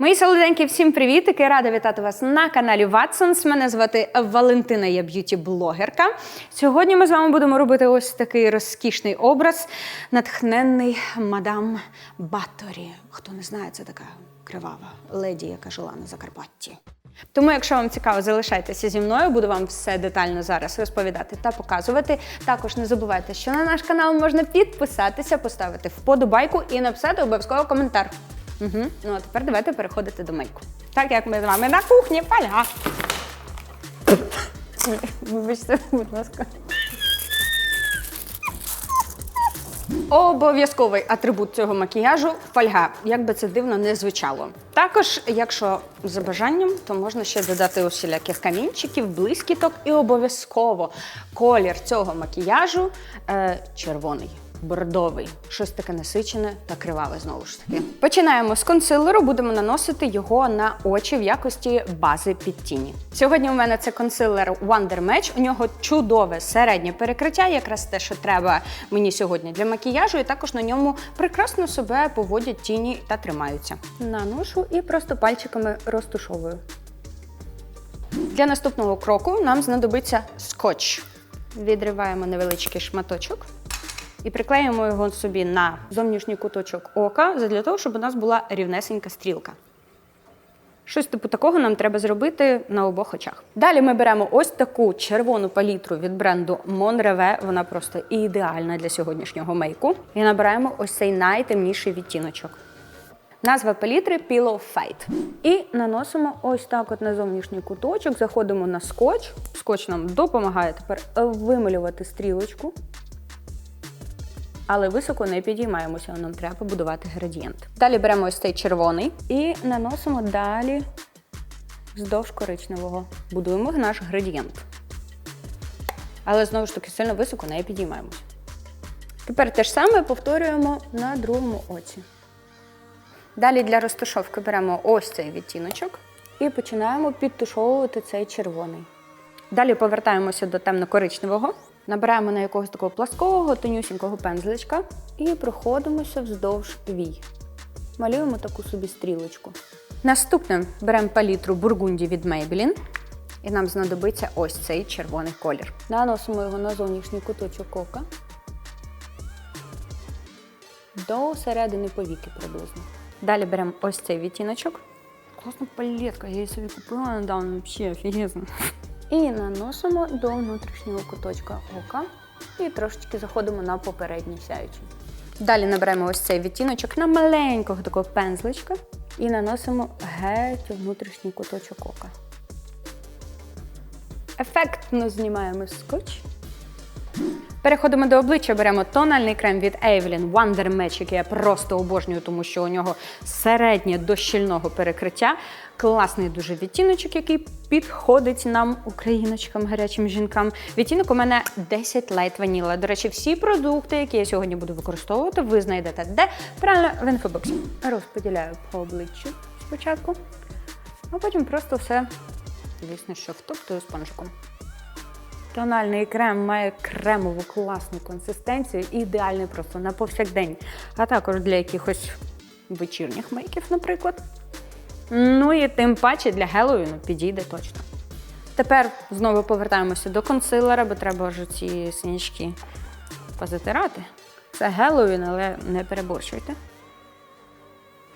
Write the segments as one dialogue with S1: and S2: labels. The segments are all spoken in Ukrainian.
S1: Мої солоденькі, всім привітики! Рада вітати вас на каналі Watsons. Мене звати Валентина, я б'юті-блогерка. Сьогодні ми з вами будемо робити ось такий розкішний образ, натхненний мадам Баторі. Хто не знає, це така кривава леді, яка жила на Закарпатті. Тому, якщо вам цікаво, залишайтеся зі мною, буду вам все детально зараз розповідати та показувати. Також не забувайте, що на наш канал можна підписатися, поставити вподобайку і написати обов'язково коментар. Угу. Ну а тепер давайте переходити до мейку. Так як ми з вами на кухні, паля. Вибачте, будь ласка. Обов'язковий атрибут цього макіяжу фольга, як би це дивно не звучало. Також, якщо за бажанням, то можна ще додати усіляких камінчиків, блискіток і обов'язково колір цього макіяжу е, червоний. Бордовий, щось таке насичене та криваве знову ж таки. Починаємо з консилеру, будемо наносити його на очі в якості бази під тіні. Сьогодні у мене це консилер Wonder Match. У нього чудове середнє перекриття, якраз те, що треба мені сьогодні для макіяжу, і також на ньому прекрасно себе поводять тіні та тримаються. Наношу і просто пальчиками розтушовую. Для наступного кроку нам знадобиться скотч. Відриваємо невеличкий шматочок і приклеїмо його собі на зовнішній куточок ока, для того, щоб у нас була рівнесенька стрілка. Щось типу такого нам треба зробити на обох очах. Далі ми беремо ось таку червону палітру від бренду Monreve. Вона просто ідеальна для сьогоднішнього мейку. І набираємо ось цей найтемніший відтіночок. Назва палітри Pillow Fight. І наносимо ось так от на зовнішній куточок, заходимо на скотч. Скотч нам допомагає тепер вималювати стрілочку. Але високо не підіймаємося, нам треба побудувати градієнт. Далі беремо ось цей червоний і наносимо далі вздовж коричневого. Будуємо наш градієнт. Але знову ж таки сильно високо не підіймаємося. Тепер те ж саме повторюємо на другому оці. Далі для розташовки беремо ось цей відтіночок і починаємо підтушовувати цей червоний. Далі повертаємося до темно-коричневого, набираємо на якогось такого пласкового, тонюсінького пензличка і проходимося вздовж вій. Малюємо таку собі стрілочку. Наступним беремо палітру Бургунді від Maybelline. І нам знадобиться ось цей червоний колір. Наносимо його на зовнішній куточок ока до середини повіки приблизно. Далі беремо ось цей відтіночок. Класна палетка, я її собі купила недавно, взагалі офігезно. І наносимо до внутрішнього куточка ока і трошечки заходимо на попередній сяючий. Далі наберемо ось цей відтіночок на маленького такого пензличка і наносимо геть у внутрішній куточок ока. Ефектно знімаємо скотч. Переходимо до обличчя, беремо тональний крем від Evelyn Wonder Match, який я просто обожнюю, тому що у нього середнє до щільного перекриття. Класний дуже відтіночок, який підходить нам, україночкам, гарячим жінкам. Відтінок у мене 10 Light Vanilla. До речі, всі продукти, які я сьогодні буду використовувати, ви знайдете де? Правильно, в інфобоксі. Розподіляю по обличчю спочатку, а потім просто все, звісно, що втоптую спонжиком. Тональний крем має кремову класну консистенцію, ідеальний просто на повсякдень, а також для якихось вечірніх мейків, наприклад. Ну і тим паче для Геловіну підійде точно. Тепер знову повертаємося до консилера, бо треба вже ці синячки позатирати. Це Геловін, але не переборщуйте.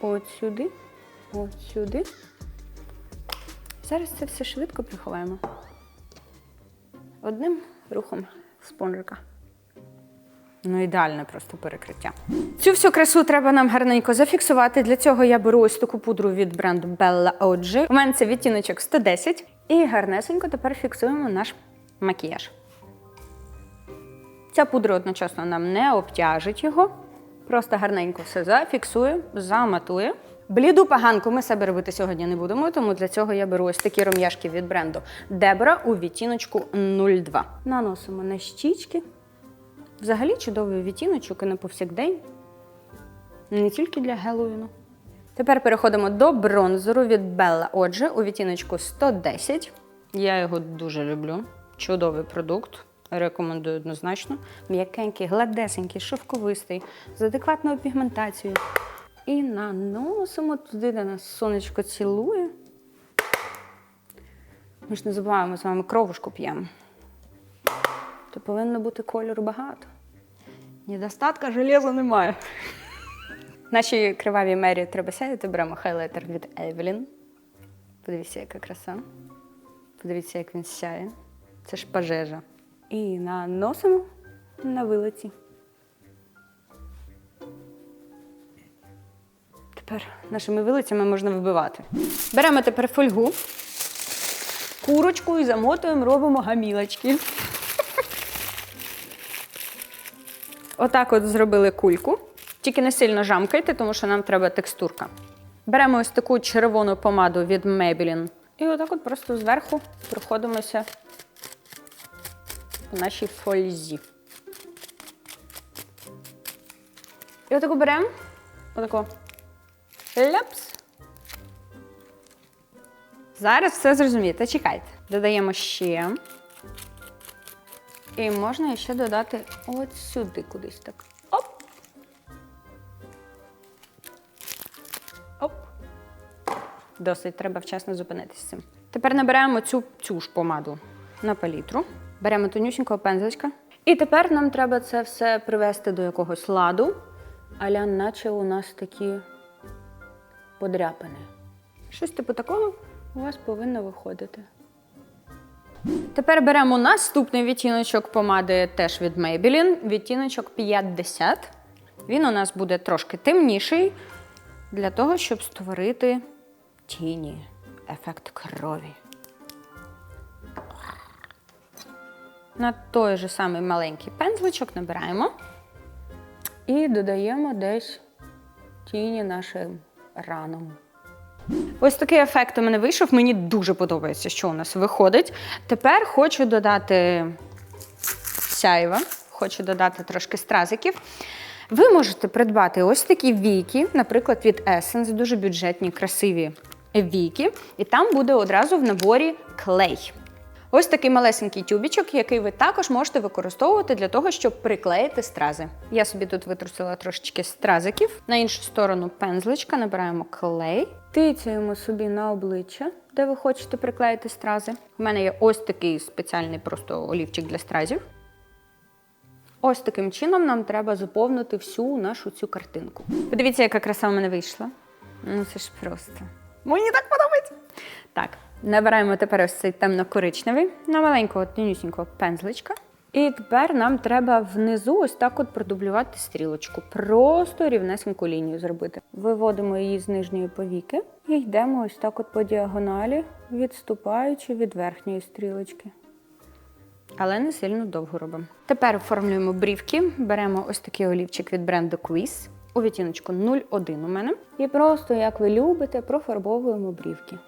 S1: От сюди, от сюди. Зараз це все швидко приховаємо одним рухом спонжика. Ну, ідеальне просто перекриття. Цю всю красу треба нам гарненько зафіксувати. Для цього я беру ось таку пудру від бренду Bella OG. У мене це відтіночок 110. І гарнесенько тепер фіксуємо наш макіяж. Ця пудра одночасно нам не обтяжить його. Просто гарненько все зафіксує, заматує. Бліду поганку ми себе робити сьогодні не будемо, тому для цього я беру ось такі ром'яшки від бренду Debra у відтіночку 02. Наносимо на щічки. Взагалі чудовий відтіночок і на повсякдень. Не тільки для Геловіну. Тепер переходимо до бронзеру від Bella Отже у відтіночку 110. Я його дуже люблю. Чудовий продукт. Рекомендую однозначно. М'якенький, гладесенький, шовковистий, з адекватною пігментацією. І наносимо туди, де нас сонечко цілує. Ми ж не забуваємо з вами кровушку п'ємо. То повинно бути кольору багато. Недостатка железа немає. Нашій кривавій мері треба сяяти, беремо хайлайтер від Евелін. Подивіться, яка краса. Подивіться, як він сяє. Це ж пожежа. І наносимо на вилиці. Тепер нашими вилицями можна вибивати. Беремо тепер фольгу, курочку і замотуємо, робимо гамілочки. Отак от зробили кульку. Тільки не сильно жамкайте, тому що нам треба текстурка. Беремо ось таку червону помаду від Maybelline і отак от просто зверху проходимося по нашій фользі. І отаку беремо, отако. Ляпс. Зараз все зрозумієте. Чекайте. Додаємо ще. І можна ще додати от сюди кудись так. Оп. Оп. Досить, треба вчасно зупинитися цим. Тепер набираємо цю, цю ж помаду на палітру. Беремо тонюсінького пензличка. І тепер нам треба це все привести до якогось ладу. Аля, наче у нас такі подряпини. Щось типу такого у вас повинно виходити. Тепер беремо наступний відтіночок помади теж від Maybelline, відтіночок 50. Він у нас буде трошки темніший для того, щоб створити тіні, ефект крові. На той же самий маленький пензличок набираємо і додаємо десь тіні нашим ранам. Ось такий ефект у мене вийшов. Мені дуже подобається, що у нас виходить. Тепер хочу додати сяйва, хочу додати трошки стразиків. Ви можете придбати ось такі віки, наприклад, від Essence, дуже бюджетні, красиві віки. І там буде одразу в наборі клей. Ось такий малесенький тюбічок, який ви також можете використовувати для того, щоб приклеїти стрази. Я собі тут витрусила трошечки стразиків. На іншу сторону пензличка набираємо клей, тицяємо собі на обличчя, де ви хочете приклеїти стрази. У мене є ось такий спеціальний просто олівчик для стразів. Ось таким чином нам треба заповнити всю нашу цю картинку. Подивіться, яка краса в мене вийшла. Ну це ж просто. Мені так подобається. Так, набираємо тепер ось цей темно-коричневий на маленького тонюсінького пензличка. І тепер нам треба внизу ось так от продублювати стрілочку. Просто рівнесеньку лінію зробити. Виводимо її з нижньої повіки і йдемо ось так от по діагоналі, відступаючи від верхньої стрілочки. Але не сильно довго робимо. Тепер оформлюємо брівки. Беремо ось такий олівчик від бренду Quiz у відтіночку 01 у мене. І просто, як ви любите, профарбовуємо брівки.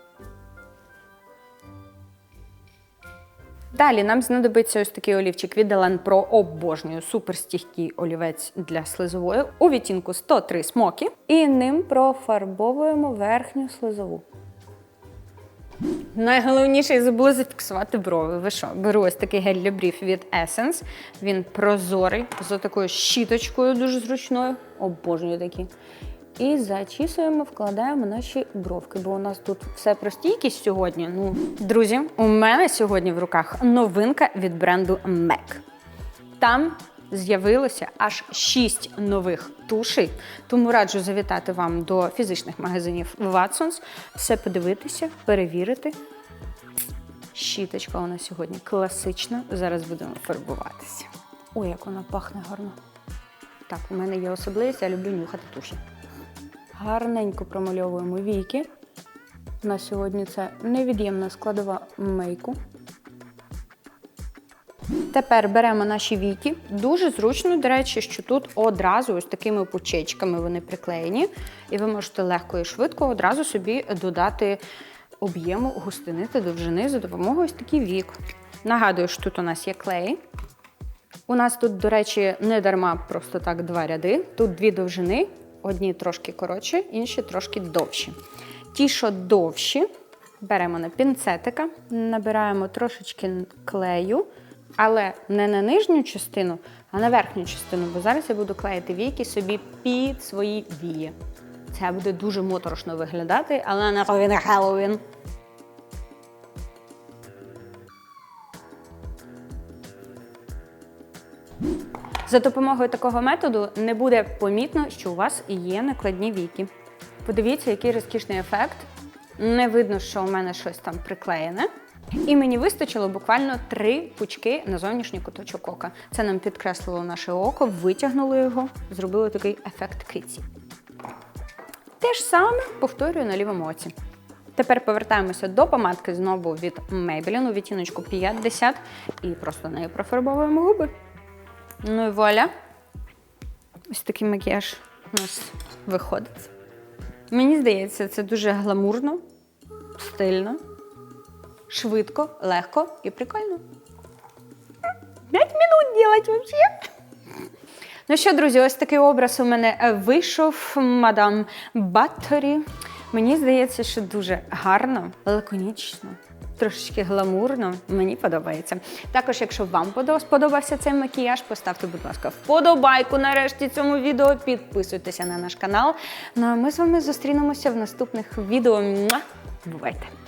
S1: Далі нам знадобиться ось такий олівчик від Elen Pro обожнюю суперстійкий олівець для слизової у відтінку 103 смокі. І ним профарбовуємо верхню слизову. Найголовніше я забула зафіксувати брови. Ви що? Беру ось такий гель для брів від Essence. Він прозорий, з такою щіточкою дуже зручною. Обожнюю такі. І зачісуємо, вкладаємо наші бровки, бо у нас тут все про стійкість сьогодні. Ну, друзі, у мене сьогодні в руках новинка від бренду MAC. Там з'явилося аж 6 нових тушей, тому раджу завітати вам до фізичних магазинів Watsons, все подивитися, перевірити. Щіточка у нас сьогодні класична. Зараз будемо фарбуватися. Ой, як вона пахне гарно. Так, у мене є особливість, я люблю нюхати туші. Гарненько промальовуємо віки. На сьогодні це невід'ємна складова мейку. Тепер беремо наші віки. Дуже зручно, до речі, що тут одразу ось такими пучечками вони приклеєні, і ви можете легко і швидко одразу собі додати об'єму густини та довжини за допомогою ось таких вік. Нагадую, що тут у нас є клей. У нас тут, до речі, не дарма просто так два ряди. Тут дві довжини, одні трошки коротші, інші трошки довші. Ті, що довші, беремо на пінцетика, набираємо трошечки клею, але не на нижню частину, а на верхню частину, бо зараз я буду клеїти віки собі під свої вії. Це буде дуже моторошно виглядати, але на Хеллоуін За допомогою такого методу не буде помітно, що у вас є накладні віки. Подивіться, який розкішний ефект. Не видно, що у мене щось там приклеєне. І мені вистачило буквально три пучки на зовнішній куточок ока. Це нам підкреслило наше око, витягнуло його, зробило такий ефект киці. Те ж саме повторюю на лівому оці. Тепер повертаємося до помадки знову від Maybelline у відтіночку 50 і просто нею профарбовуємо губи. Ну і вуаля. Ось такий макіяж у нас виходить. Мені здається, це дуже гламурно, стильно, швидко, легко і прикольно. П'ять минут делать вообще. Ну що, друзі, ось такий образ у мене вийшов, мадам Батторі. Мені здається, що дуже гарно, лаконічно, трошечки гламурно. Мені подобається. Також, якщо вам сподобався цей макіяж, поставте, будь ласка, вподобайку нарешті цьому відео. Підписуйтеся на наш канал. Ну а ми з вами зустрінемося в наступних відео. Бувайте!